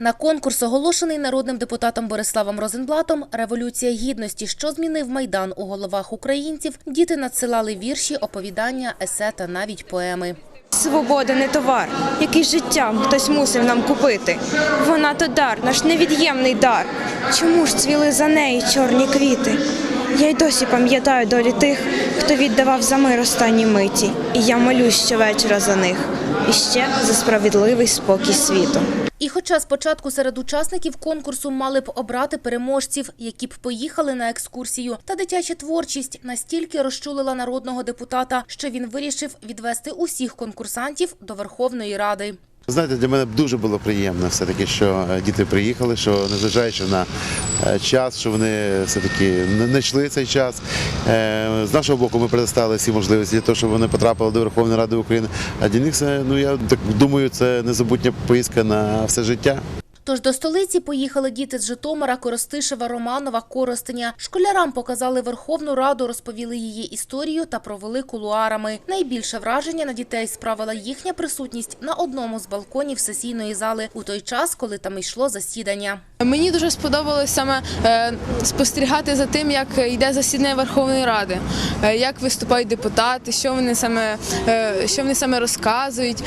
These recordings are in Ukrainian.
На конкурс, оголошений народним депутатом Бориславом Розенблатом «Революція гідності, що змінив майдан у головах українців», діти надсилали вірші, оповідання, есе та навіть поеми. Свобода не товар, який життям хтось мусив нам купити. Вона то дар, наш невід'ємний дар. Чому ж цвіли за неї чорні квіти? Я й досі пам'ятаю долі тих, хто віддавав за мир останні миті, і я молюсь щовечора за них. І ще за справедливий спокій світу. І хоча спочатку серед учасників конкурсу мали б обрати переможців, які б поїхали на екскурсію, та дитяча творчість настільки розчулила народного депутата, що він вирішив відвести усіх конкурсантів до Верховної Ради. Знаєте, для мене дуже було приємно все-таки, що е, діти приїхали, що незважаючи на е, час, що вони все-таки не знайшли цей час. Е, З нашого боку ми предоставили всі можливості для того, щоб вони потрапили до Верховної Ради України. А для них ну я так думаю, це незабутня поїздка на все життя. Тож до столиці поїхали діти з Житомира, Коростишева, Романова, Коростеня. Школярам показали Верховну Раду, розповіли її історію та провели кулуарами. Найбільше враження на дітей справила їхня присутність на одному з балконів сесійної зали у той час, коли там йшло засідання. Мені дуже сподобалось саме е, спостерігати за тим, як йде засідання Верховної Ради, е, як виступають депутати, що вони саме, е, що вони саме розказують,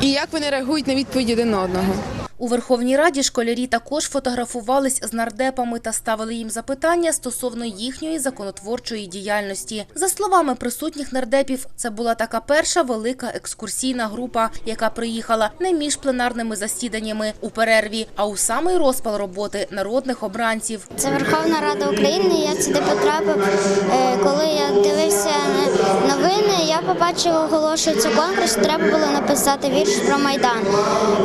і як вони реагують на відповіді один одного. У Верховній Раді школярі також фотографувались з нардепами та ставили їм запитання стосовно їхньої законотворчої діяльності. За словами присутніх нардепів, це була така перша велика екскурсійна група, яка приїхала не між пленарними засіданнями у перерві, а у самий розпал роботи народних обранців. Це Верховна Рада України. Я сюди потрапив, Побачив, оголошується конкурс. Треба було написати вірш про майдан.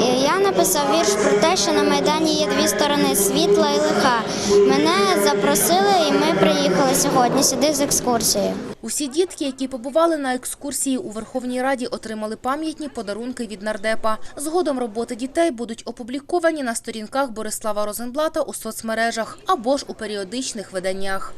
І я написав вірш про те, що на майдані є дві сторони світла і лиха. Мене запросили, і ми приїхали сьогодні сюди з екскурсією. Усі дітки, які побували на екскурсії у Верховній Раді, отримали пам'ятні подарунки від нардепа. Згодом роботи дітей будуть опубліковані на сторінках Борислава Розенблата у соцмережах або ж у періодичних виданнях.